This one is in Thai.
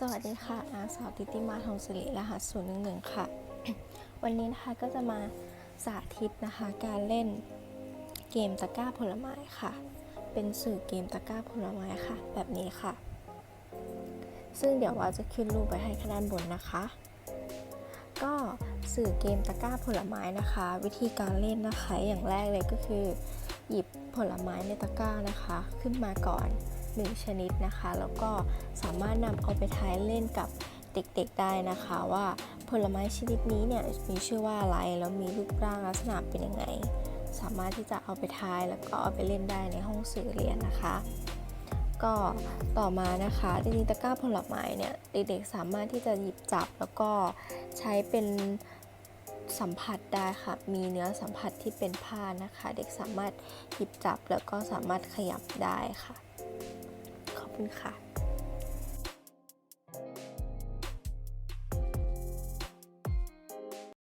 สวัสดีค่ะนางสาวติติมาทองสิริรหัส011 ค่ะ วันนี้นะคะก็จะมาสาธิตนะคะ การเล่นเกมตะกร้าผลไม้ค่ะ เป็นสื่อเกมตะกร้าผลไม้ค่ะ แบบนี้ค่ะ ซึ่งเดี๋ยวว่าจะขึ้นรูปไปให้ข้างด้านบนนะคะ ก็สื่อเกมตะกร้าผลไม้นะคะ วิธีการเล่นนะคะอย่างแรกเลยก็คือ หยิบผลไม้ในตะกร้านะคะ ขึ้นมาก่อน 1 ชนิดนะคะ แล้วก็สามารถนำเอาไปทายเล่นกับเด็กๆได้นะคะว่าผลไม้ชนิดนี้เนี่ยมีชื่อว่าอะไรแล้วมีรูปร่างลักษณะเป็นยังไง สามารถที่จะเอาไปทายแล้วก็เอาไปเล่นได้ในห้องสื่อเรียนนะคะ ก็ต่อมานะคะจริงๆตะกร้าผลไม้เนี่ยเด็กๆสามารถที่จะหยิบจับแล้วก็ใช้เป็นสัมผัสได้ค่ะ มีเนื้อสัมผัสที่เป็นผ้านะคะ เด็กสามารถหยิบจับแล้วก็สามารถขยับได้ค่ะ คุณค่ะ